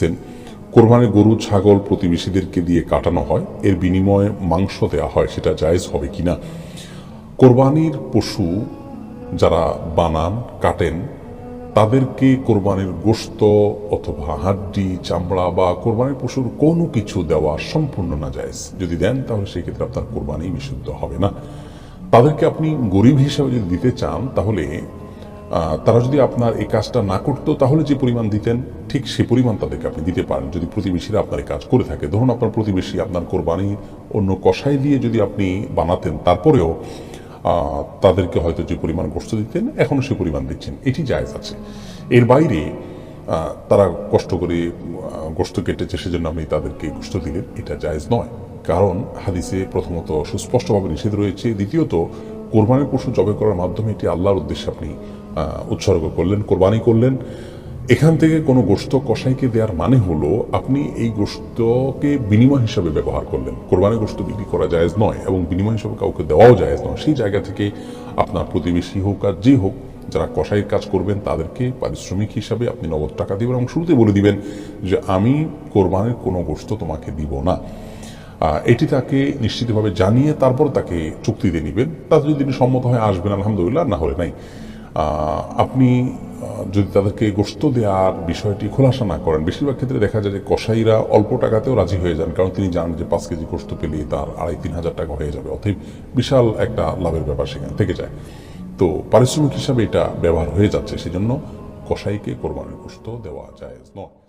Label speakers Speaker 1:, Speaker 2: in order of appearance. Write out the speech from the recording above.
Speaker 1: লিখতেছেন কোরবানির গরু, ছাগল প্রতিবেশীদেরকে দিয়ে কাটানো হয়, এর বিনিময়ে মাংস দেওয়া হয়, সেটা জায়েজ হবে কিনা? কোরবানির পশু যারা বানান, কাটেন, তাদেরকে কোরবানির গোশত অথবা হাড্ডি, চামড়া বা কোরবানির পশুর কোনো কিছু দেওয়া সম্পূর্ণ না যায় যদি দেন, তাহলে সেই ক্ষেত্রে আপনার কোরবানি বিশুদ্ধ হবে না। তাদেরকে আপনি গরিব হিসাবে যদি দিতে চান, তাহলে তারা যদি আপনার এই কাজটা না করতো, তাহলে যে পরিমাণ দিতেন ঠিক সে পরিমাণ তাদেরকে আপনি দিতে পারেন। যদি প্রতিবেশীরা আপনার কাজ করে থাকে, ধরুন আপনার প্রতিবেশী আপনার কোরবানি অন্য কষাই দিয়ে যদি আপনি বানাতেন, তারপরেও তাদেরকে হয়তো যে পরিমাণ গোস্ত দিতেন, এখনও সে পরিমাণ দিচ্ছেন। এটি জায়েজ আছে। এর বাইরে তারা কষ্ট করে গোস্ত কেটেছে, সেজন্য আপনি তাদেরকে গোস্ত দিলেন। এটা জায়েজ নয়। কারণ হাদিসে প্রথমত সুস্পষ্টভাবে নিষেধ রয়েছে। দ্বিতীয়ত, কোরবানির পশু জবে করার মাধ্যমে এটি আল্লাহর উদ্দেশ্যে আপনি উৎসর্গ করলেন, কোরবানি করলেন। এখান থেকে কোনো গোস্ত কসাইকে দেওয়ার মানে হলো আপনি এই গোস্তকে বিনিময় হিসাবে ব্যবহার করলেন। কোরবানি গোস্ত বিক্রি করা জায়েজ নয় এবং বিনিময় হিসাবে কাউকে দেওয়াও জায়েজ নয়। সেই জায়গা থেকে আপনার প্রতিবেশী হোক আর যে হোক, যারা কসাইয়ের কাজ করবেন, তাদেরকে পারিশ্রমিক হিসাবে আপনি নগদ টাকা দিবেন এবং শুরুতে বলে দিবেন যে, আমি কোরবানির কোনো গোস্ত তোমাকে দিব না। এটি তাকে নিশ্চিতভাবে জানিয়ে তারপর তাকে চুক্তিতে নেবেন। তাতে যদি তিনি সম্মত হয় আসবেন, আলহামদুলিল্লাহ না হলে নাই। আপনি যদি তাদেরকে গোস্ত দেওয়ার বিষয়টি খোলাসা না করেন, বেশিরভাগ ক্ষেত্রে দেখা যায় যে কসাইরা অল্প টাকাতেও রাজি হয়ে যান, কারণ তিনি জানেন যে পাঁচ কেজি গোস্ত পেলে তার আড়াই তিন হাজার টাকা হয়ে যাবে। অতএব বিশাল একটা লাভের ব্যাপার সেখানে থেকে যায়। তো পারিশ্রমিক হিসাবে এটা ব্যবহার হয়ে যাচ্ছে, সেজন্য কসাইকে কোরবানির গোস্ত দেওয়া যায় নয়।